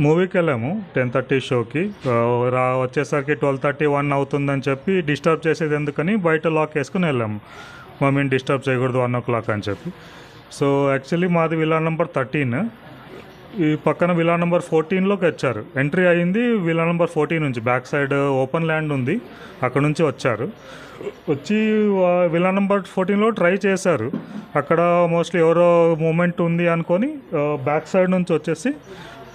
మూవీకి వెళ్ళాము ten thirty షోకి రా వచ్చేసరికి ట్వెల్వ్ థర్టీ వన్ అవుతుందని చెప్పి డిస్టర్బ్ చేసేది ఎందుకని బయట లాక్ వేసుకుని వెళ్ళాము. మమ్మీని డిస్టర్బ్ చేయకూడదు వన్ ఓ క్లాక్ అని చెప్పి. సో యాక్చువల్లీ మాది విలా నెంబర్ థర్టీన్ ఈ పక్కన విలా నెంబర్ ఫోర్టీన్లోకి వచ్చారు ఎంట్రీ అయింది విలా నెంబర్ ఫోర్టీన్ నుంచి. బ్యాక్ సైడ్ ఓపెన్ ల్యాండ్ ఉంది. అక్కడ నుంచి వచ్చారు. వచ్చి విలా నెంబర్ ఫోర్టీన్లో ట్రై చేశారు. అక్కడ మోస్ట్లీ ఎవరో మూమెంట్ ఉంది అనుకొని బ్యాక్ సైడ్ నుంచి వచ్చేసి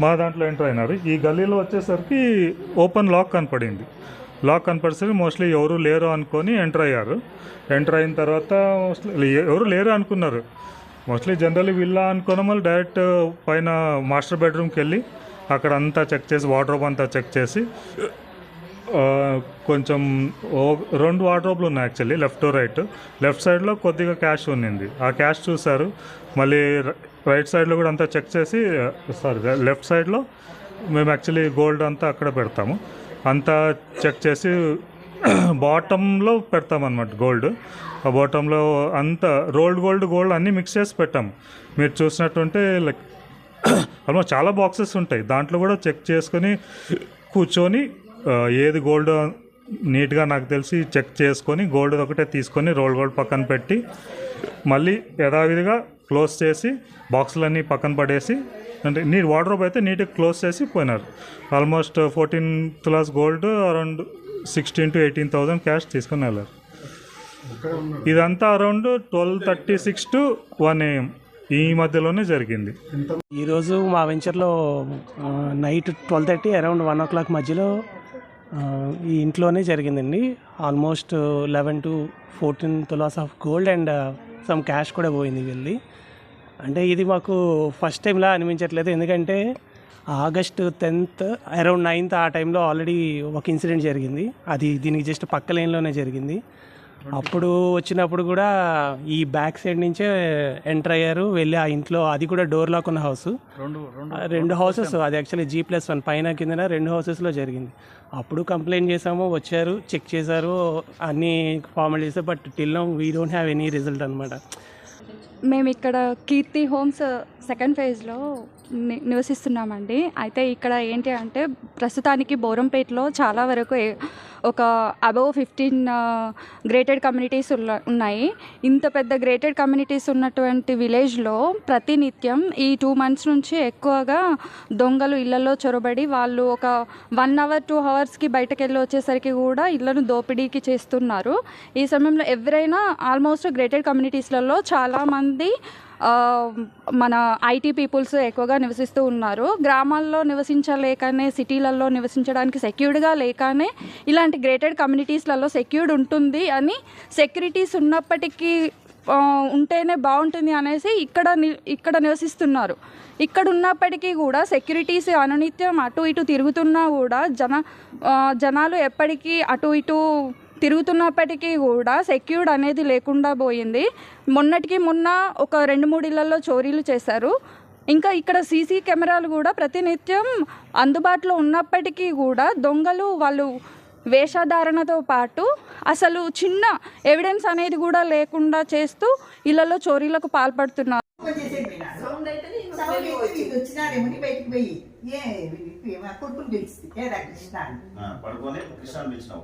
మా దాంట్లో ఎంటర్ అయినారు. ఈ గల్లీలో వచ్చేసరికి ఓపెన్ లాక్ కనపడింది. లాక్ కనపడేసరికి మోస్ట్లీ ఎవరు లేరు అనుకొని ఎంటర్ అయ్యారు. ఎంటర్ అయిన తర్వాత మోస్ట్లీ ఎవరు లేరు అనుకున్నారు. మోస్ట్లీ జనరల్లీ విల్లా అనుకున్న వాళ్ళు డైరెక్ట్ పైన మాస్టర్ బెడ్రూమ్కి వెళ్ళి అక్కడ అంతా చెక్ చేసి వార్డ్రోబ్ అంతా చెక్ చేసి కొంచెం ఓ- రెండు వార్డ్రోబ్లు ఉన్నాయి యాక్చువల్లీ లెఫ్ట్ రైట్ లెఫ్ట్ సైడ్లో కొద్దిగా క్యాష్ ఉన్నింది. ఆ క్యాష్ చూశారు. మళ్ళీ రైట్ సైడ్లో కూడా అంతా చెక్ చేసి సారీ లెఫ్ట్ సైడ్లో మేము యాక్చువల్లీ గోల్డ్ అంతా అక్కడ పెడతాము. అంతా చెక్ చేసి బాటంలో పెడతామన్నమాట గోల్డ్. ఆ బాటంలో అంతా రోల్డ్ గోల్డ్ గోల్డ్ అన్నీ మిక్స్ చేసి పెట్టాము మీరు చూసినట్టుంటే లైక్ ఆల్మోస్ట్ చాలా బాక్సెస్ ఉంటాయి. దాంట్లో కూడా చెక్ చేసుకొని కూర్చొని ఏది గోల్డ్ నీట్గా నాకు తెలిసి చెక్ చేసుకొని గోల్డ్ ఒకటే తీసుకొని రోల్ గోల్డ్ పక్కన పెట్టి మళ్ళీ యథావిధిగా క్లోజ్ చేసి బాక్సులన్నీ పక్కన పడేసి అంటే నీ వార్డ్రోబ్ అయితే నీట్గా క్లోజ్ చేసి పోయినారు. Almost fourteen tolas gold around sixteen to eighteen thousand cash తీసుకుని వెళ్ళారు. ఇదంతా around twelve thirty six to one AM ఈ మధ్యలోనే జరిగింది. ఈరోజు మా వెంచర్లో night twelve thirty around one o'clock మధ్యలో ఈ ఇంట్లోనే జరిగిందండి. Almost eleven to fourteen tolas of gold and some cash కూడా పోయింది వెళ్ళి అంటే ఇది మాకు ఫస్ట్ టైంలా అనిపించట్లేదు. ఎందుకంటే ఆగస్ట్ టెన్త్ అరౌండ్ నైన్త్ ఆ టైంలో ఆల్రెడీ ఒక ఇన్సిడెంట్ జరిగింది. అది దీనికి జస్ట్ పక్క లైన్లోనే జరిగింది. అప్పుడు వచ్చినప్పుడు కూడా ఈ బ్యాక్ సైడ్ నుంచే ఎంటర్ అయ్యారు. వెళ్ళి ఆ ఇంట్లో అది కూడా డోర్ లాక్ ఉన్న హౌస్. రెండు హౌసెస్ అది యాక్చువల్లీ జీ ప్లస్ వన్ పైన కిందన రెండు హౌసెస్లో జరిగింది. అప్పుడు కంప్లైంట్ చేసాము వచ్చారు చెక్ చేశారు అన్ని formalities but till now we don't have any result అనమాట మేము ఇక్కడ కీర్తి హోమ్స్ సెకండ్ ఫేజ్లో నివసిస్తున్నామండి. అయితే ఇక్కడ ఏంటి అంటే ప్రస్తుతానికి బోరంపేటలో చాలా వరకు ఒక అబవ్ ఫిఫ్టీన్ గ్రేటెడ్ కమ్యూనిటీస్ ఉన్న- ఉన్నాయి. ఇంత పెద్ద గ్రేటెడ్ కమ్యూనిటీస్ ఉన్నటువంటి విలేజ్లో ప్రతినిత్యం ఈ టూ మంత్స్ నుంచి ఎక్కువగా దొంగలు ఇళ్ళలో చొరబడి వాళ్ళు ఒక వన్ అవర్ టూ అవర్స్కి బయటకు వెళ్ళి వచ్చేసరికి కూడా ఇళ్ళను దోపిడీకి చేస్తున్నారు. ఈ సమయంలో ఎవరైనా ఆల్మోస్ట్ గ్రేటెడ్ కమ్యూనిటీస్లలో చాలామంది మన ఐటీ పీపుల్స్ ఎక్కువగా నివసిస్తూ ఉన్నారు. గ్రామాల్లో నివసించలేకనే సిటీలలో నివసించడానికి సెక్యూర్డ్గా లేకనే ఇలాంటి గ్రేటెడ్ కమ్యూనిటీస్లలో సెక్యూర్డ్ ఉంటుంది అని సెక్యూరిటీస్ ఉన్నప్పటికీ ఉంటేనే బాగుంటుంది అనేసి ఇక్కడ ని- ఇక్కడ నివసిస్తున్నారు. ఇక్కడ ఉన్నప్పటికీ కూడా సెక్యూరిటీస్ అనునిత్యం అటు ఇటు తిరుగుతున్నా కూడా జన జనాలు ఎప్పటికీ అటు ఇటు తిరుగుతున్నప్పటికీ కూడా సెక్యూర్డ్ అనేది లేకుండా పోయింది. మొన్నటికి మొన్న ఒక రెండు మూడు ఇళ్ళలో చోరీలు చేశారు. ఇంకా ఇక్కడ సీసీ కెమెరాలు కూడా ప్రతినిత్యం అందుబాటులో ఉన్నప్పటికీ కూడా దొంగలు వాళ్ళు వేషధారణతో పాటు అసలు చిన్న ఎవిడెన్స్ అనేది కూడా లేకుండా చేస్తూ ఇళ్ళలో చోరీలకు పాల్పడుతున్నారు. కృష్ణ పిలిచినావు.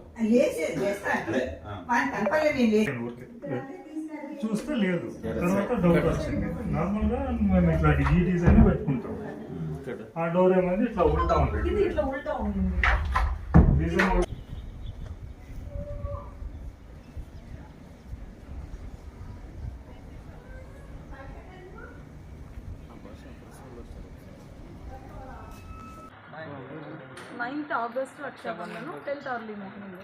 చూస్తే లేదు. తర్వాత డౌట్ వచ్చింది. నార్మల్గా మేము ఇట్లా ఈ డిజైన్ పెట్టుకుంటాం. ఆ డోర్ ఏమైంది? ఇట్లా ఉల్టా ఉంది. ఇట్లా ఉల్టా ఉంది. డిజైన్ ఉల్- ninth August Rakshabandhan tenth early morning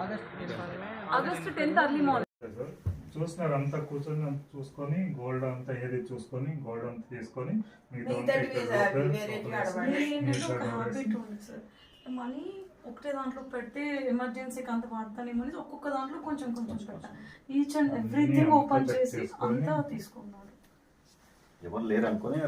August tenth early morning చూస్తున్నారు అంతా కూర్చొని అంతా చూసుకొని గోల్డ్ అంతా ఏది చూసుకొని గోల్డ్ అంతా తీసుకొని మనీ ఒకటే దాంట్లో పెడితే ఎమర్జెన్సీకి అంత వాడతానేమో అని ఒక్కొక్క దాంట్లో కొంచెం కొంచెం పెట్టా ఈచ్ అండ్ ఎవ్రీథింగ్ ఓపెన్ చేసి. అంతా తీసుకున్నాడు. ఎవరు లేరు అనుకుని